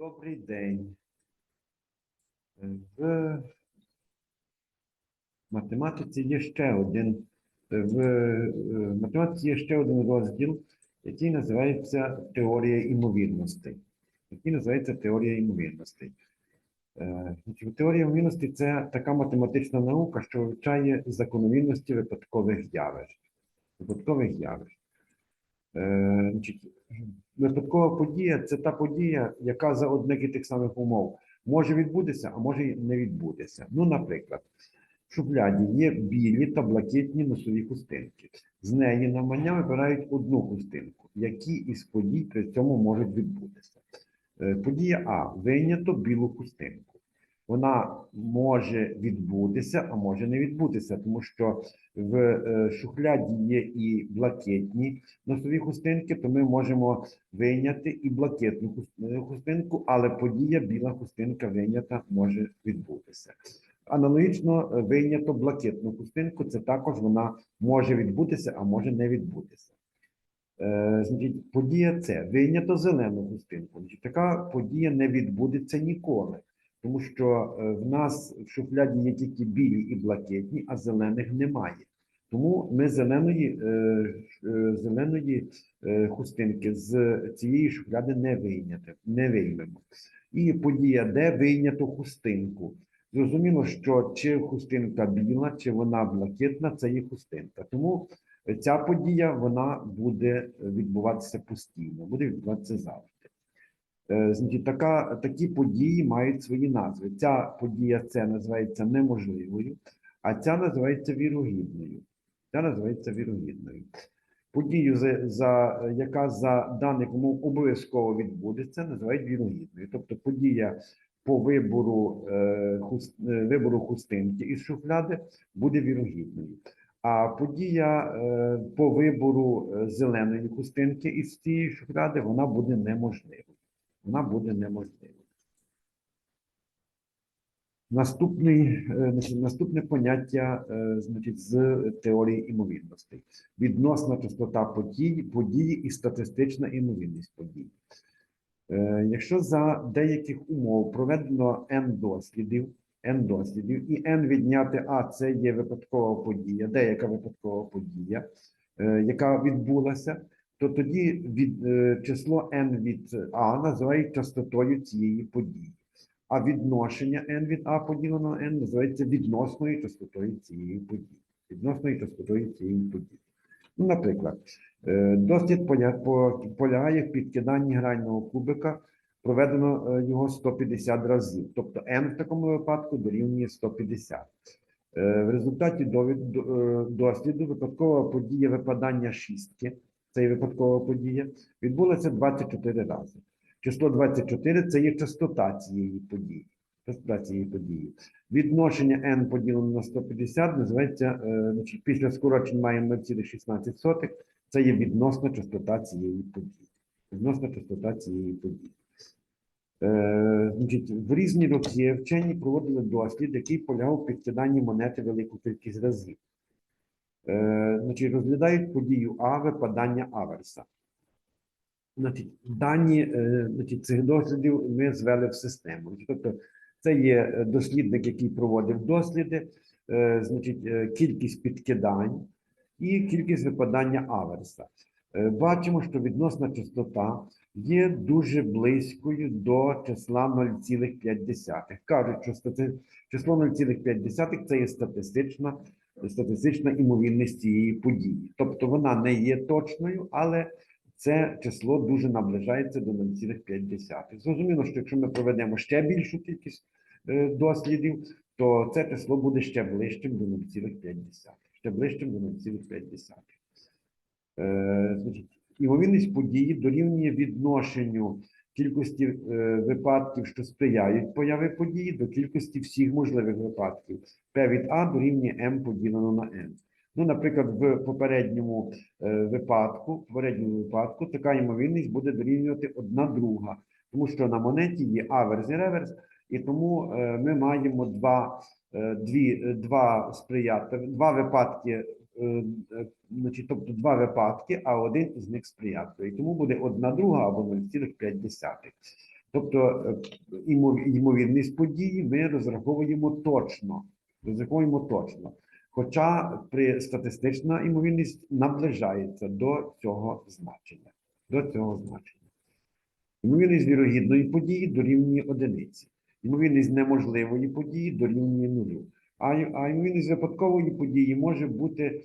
Добрий день. Е, В математиці є ще один. е, В е, математиці є ще один розділ, який називається теорія імовірностей. Який називається теорія імовірностей. Теорія ймовірностей це така математична наука, що вивчає закономірності випадкових явищ. Випадкових явищ. Е, випадкова подія це та подія, яка за одних і тих самих умов може відбутися, а може і не відбутися. Ну, наприклад, в шухляді є білі та блакитні носові хустинки. З неї навмання вибирають одну хустинку, які із подій при цьому можуть відбутися. Е, Подія А вийнято білу хустинку. Вона може відбутися, а може не відбутися, тому що в е, шухляді є і блакитні носові хустинки, то ми можемо вийняти і блакитну е, хустинку, але подія біла хустинка вийнята може відбутися. Аналогічно е, вийнято блакитну хустинку, це також вона може відбутися, а може не відбутися. Значить, подія С. Вийнято зелену хустинку. Така подія не відбудеться ніколи, тому що е, в нас в шухляді є тільки білі і блакитні, а зелених немає. Тому ми зеленої, е, е, зеленої хустинки з цієї шухляди не вийняти, не виймемо. І подія Д вийнято хустинку. Зрозуміло, що чи хустинка біла, чи вона блакитна, це є хустинка. Тому ця подія вона буде відбуватися постійно, буде відбуватися завжди. Е, така, такі події мають свої назви. Ця подія це називається неможливою, а ця називається вірогідною. Ця називається вірогідною. Подію, за, за, яка за даних умов обов'язково відбудеться, називають вірогідною. Тобто подія по вибору, е, хус, е, вибору хустинки із шухляди буде вірогідною. А подія е, по вибору е, зеленої хустинки із цієї шухляди вона буде неможливою. Вона буде неможливою. Наступний, е, наступне поняття е, значить, з теорії імовірностей. Відносна частота подій, події і статистична імовірність подій. Е, Якщо за деяких умов проведено N дослідів, N дослідів, і N відняти А це є випадкова подія, деяка випадкова подія, яка відбулася, то тоді від, е, число N від А називають частотою цієї події. А відношення N від А поділено на N називається відносною частотою цієї події. Відносною частотою цієї події. Ну, наприклад, е, дослід полягає в підкиданні грального кубика, проведено е, його 150 разів. Тобто n в такому випадку дорівнює 150. Е, В результаті досліду випадкова подія випадання шістки, це є випадкова подія, відбулася 24 рази. Число 24 це є частота цієї події. Частота цієї події. Відношення n поділено на 150 називається, е, значить, після скорочень маємо 0,16, це є відносна частота цієї події. Відносна частота цієї події. Е, значить, в різні роки вчені проводили дослід, який полягав в підкиданні монети велику кількість разів. Е, значить, розглядають подію А випадання аверса. Значить, дані е, значить, цих дослідів ми звели в систему. Тобто, це є дослідник, який проводив досліди, е, значить, кількість підкидань і кількість випадання аверса. Бачимо, що відносна частота є дуже близькою до числа 0,5. Кажуть, що число 0,5 це є статистична, статистична імовірність цієї події. Тобто вона не є точною, але це число дуже наближається до 0,5. Зрозуміло, що якщо ми проведемо ще більшу кількість е, дослідів, то це число буде ще ближчим до 0,5. Ще ближчим до 0,5. Е, Імовірність події дорівнює відношенню кількості е, випадків, що сприяють появи події, до кількості всіх можливих випадків. P від А дорівнює m поділено на n. Ну, наприклад, в попередньому е, випадку, в попередньому випадку така ймовірність буде дорівнювати одна друга, тому що на монеті є аверс і реверс, і тому е, ми маємо два, дві, два сприятливі, два випадки, значить, тобто два випадки, а один із них сприятливий. Тому буде одна друга або 0,5. Тобто е, ймо- ймовірність події ми розраховуємо точно. Розраховуємо точно. Хоча при статистична ймовірність наближається до цього значення. До цього значення. Ймовірність вірогідної події дорівнює одиниці. Ймовірність неможливої події дорівнює нулю. А, а ймовірність випадкової події може бути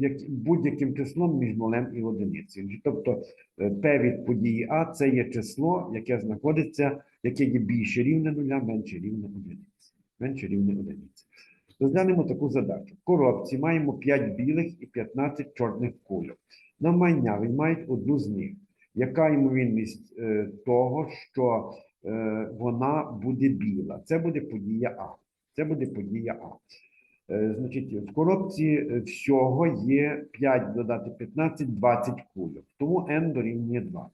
як- будь-яким числом між нулем і одиницею. Тобто е, P від події А це є число, яке знаходиться, яке є більше рівне нуля, менше рівне одиниці. Менше рівне одиниці. Розглянемо таку задачу. В коробці маємо 5 білих і 15 чорних кульок. На майня ви мають одну з них. Яка ймовірність е, того, що е, вона буде біла? Це буде подія А. Це буде подія А. Е, Значить, в коробці е, всього є 5 додати 15, 20 кульок. Тому n дорівнює 20.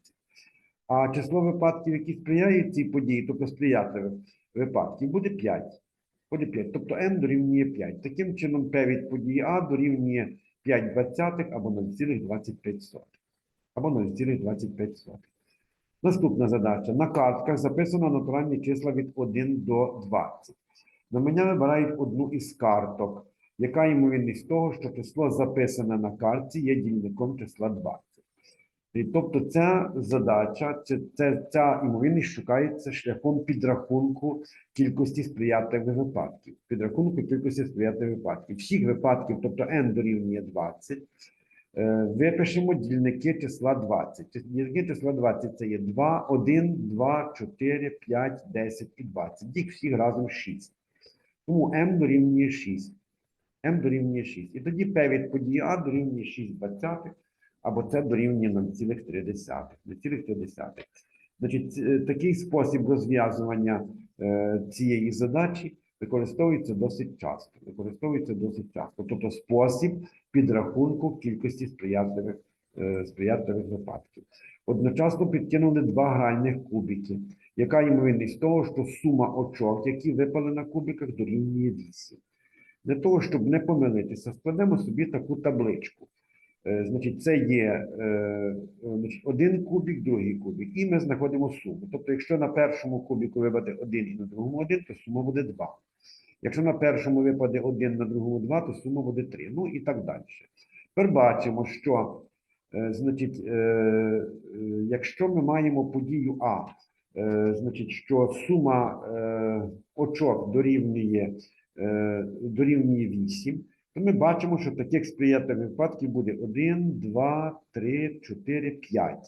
А число випадків, які сприяють цій події, тобто сприятливих випадків, буде 5. Буде 5. Тобто n дорівнює 5. Таким чином, P від події А дорівнює 5 двадцятих або 0,25. Або 0,25. Наступна задача. На картках записано натуральні числа від 1 до 20. На мене вибирають одну із карток. Яка ймовірність того, що число записане на картці є дільником числа 20? І тобто ця задача, це, це, ця ймовірність шукається шляхом підрахунку кількості сприятливих випадків. Підрахунку кількості сприятливих випадків. Всіх випадків, тобто n дорівнює 20, е, випишемо дільники числа 20. Дільники числа 20 це є 2, 1, 2, 4, 5, 10 і 20. Їх всіх разом 6. Тому m дорівнює 6. m дорівнює 6. І тоді P від події А дорівнює 6 двадцятих, або це дорівнює 0,3. 0,3. Значить, е, такий спосіб розв'язування е, цієї задачі використовується досить часто. Використовується досить часто. Тобто спосіб підрахунку кількості сприятливих, е, сприятливих випадків. Одночасно підкинули два гральних кубики. Яка ймовірність того, що сума очок, які випали на кубиках, дорівнює 8? Для того, щоб не помилитися, складемо собі таку табличку. Е, Значить, це є е, е, значить, один кубик, другий кубик, і ми знаходимо суму. Тобто, якщо на першому кубику випаде один і на другому один, то сума буде 2. Якщо на першому випаде один, на другому 2, то сума буде 3. Ну і так далі. Тепер бачимо, що значить, якщо ми маємо подію А, значить, що сума е, очок дорівнює, е, дорівнює 8, то ми бачимо, що таких сприятливих випадків буде 1, 2, 3, 4, 5.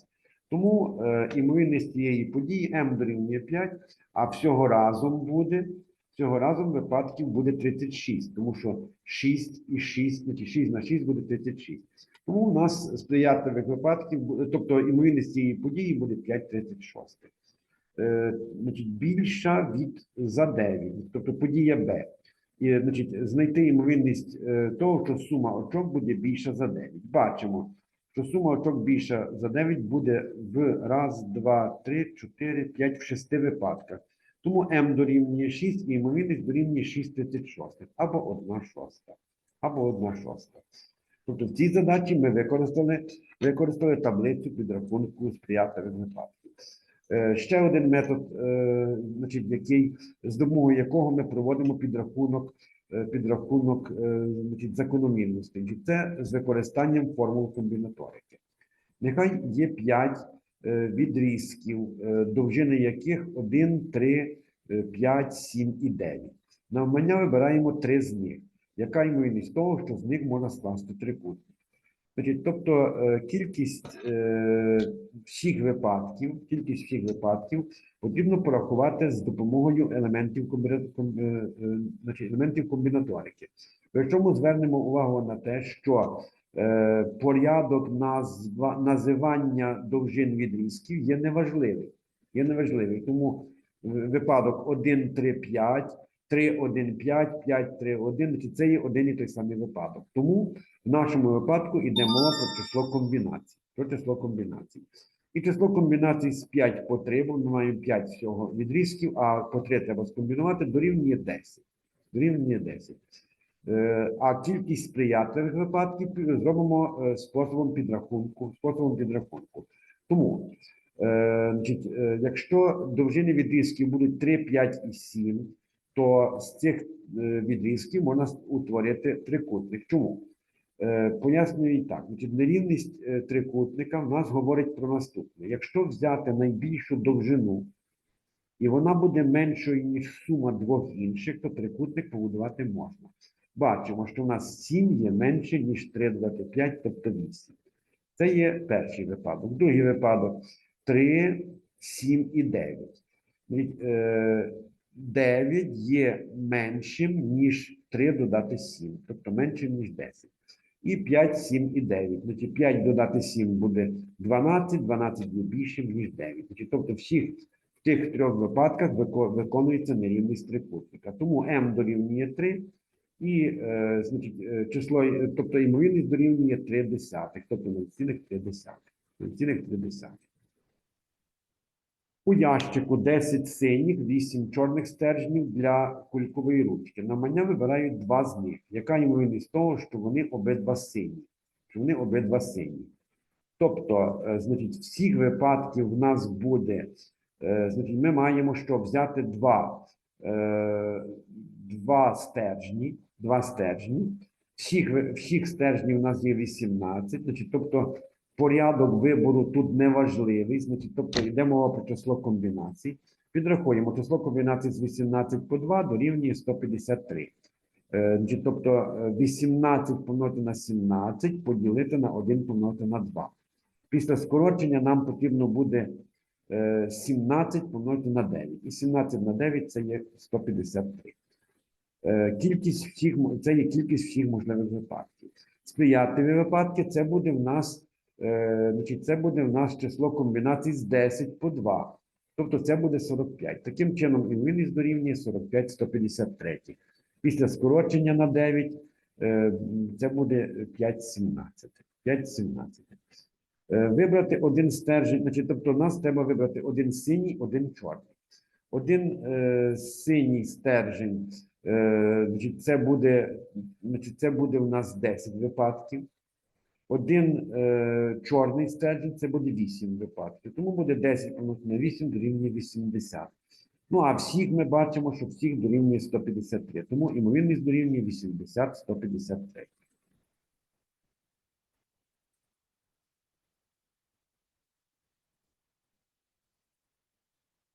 Тому е, імовірність цієї події m дорівнює 5, а всього разом буде, всього разом випадків буде 36, тому що 6 і 6, значить 6 на 6 буде 36. Тому у нас сприятливих випадків, тобто імовірність цієї події буде 5,36. Е, значить, більша від за 9, тобто подія Б. І, значить, знайти ймовірність е, того, що сума очок буде більша за 9. Бачимо, що сума очок більша за 9 буде в раз, два, три, чотири, п'ять, в шести випадках. Тому m дорівнює 6 і ймовірність дорівнює 6,36 або 1 шоста. Або 1 шоста. Тобто в цій задачі ми використали, використали таблицю підрахунку сприятливих випадків. Е, Ще один метод, е, значить, який, з допомогою якого ми проводимо підрахунок, е, підрахунок значить, закономірностей. Це з використанням формул комбінаторики. Нехай є 5 відрізків, довжини яких 1, 3, 5, 7 і 9. Навмання вибираємо три з них. Яка ймовірність того, що з них можна скласти трикутник? Значить, тобто е, кількість е, всіх випадків, кількість всіх випадків потрібно порахувати з допомогою елементів, е, значить, елементів комбінаторики. Якщо ми звернемо увагу на те, що порядок назва, називання довжин відрізків є неважливий. Є неважливий. Тому випадок 1, 3, 5, 3, 1, 5, 5, 3, 1, значить, це є один і той самий випадок. Тому в нашому випадку йде мова про число комбінацій. Про число комбінацій. І число комбінацій з 5 по 3, бо ми маємо 5 всього відрізків, а по 3 треба скомбінувати, дорівнює 10. Дорівнює 10. Е, А кількість сприятливих випадків зробимо е, способом підрахунку. Способом підрахунку. Тому е, якщо довжини відрізків будуть 3, 5 і 7, то з цих е, відрізків можна утворити трикутник. Чому? Е, Пояснюю і так. Нерівність е, трикутника в нас говорить про наступне. Якщо взяти найбільшу довжину, і вона буде меншою, ніж сума двох інших, то трикутник побудувати можна. Бачимо, що в нас 7 є менше, ніж 3 додати 5, тобто 8. Це є перший випадок. Другий випадок 3, 7 і 9. Значить, е, 9 є меншим, ніж 3 додати 7, тобто меншим, ніж 10. І 5, 7 і 9. Значить, 5 додати 7 буде 12, 12 є більшим, ніж 9. Значить, тобто всіх в тих трьох випадках виконується нерівність трикутника. Тому m дорівнює 3, і е, значить, е, число, е, тобто ймовірність дорівнює 3 десятих, тобто 0,3 десятих. 0,3 десятих. У ящику 10 синіх, 8 чорних стержнів для кулькової ручки. На мене вибирають два з них. Яка ймовірність того, що вони обидва сині? Що вони обидва сині? Тобто, е, значить, всіх випадків в нас буде, е, значить, ми маємо що взяти два, е, два стержні, два стержні. Всіх, всіх стержнів у нас є 18, значить, тобто порядок вибору тут неважливий, значить, тобто йде мова про число комбінацій. Підрахуємо, число комбінацій з 18 по 2 дорівнює 153. Е, тобто е, 18 помножити на 17 поділити на 1 помножити на 2. Після скорочення нам потрібно буде е, 17 помножити на 9. І 17 на 9 це є 153. Е, Кількість всіх, це є кількість всіх можливих випадків. Сприятливі випадки це буде в нас, е, значить, це буде в нас число комбінацій з 10 по 2. Тобто це буде 45. Таким чином, ймовірність дорівнює 45 153. Після скорочення на 9 е, це буде 5 17. 5 17. Е, Вибрати один стержень, значить, тобто, нас треба вибрати один синій, один чорний. Один е, синій стержень, е, значить, це буде, значить, це буде у нас 10 випадків. Один е, чорний стержень це буде 8 випадків. Тому буде 10 помножити на 8 дорівнює 80. Ну а всіх ми бачимо, що всіх дорівнює 153. Тому ймовірність дорівнює 80 153.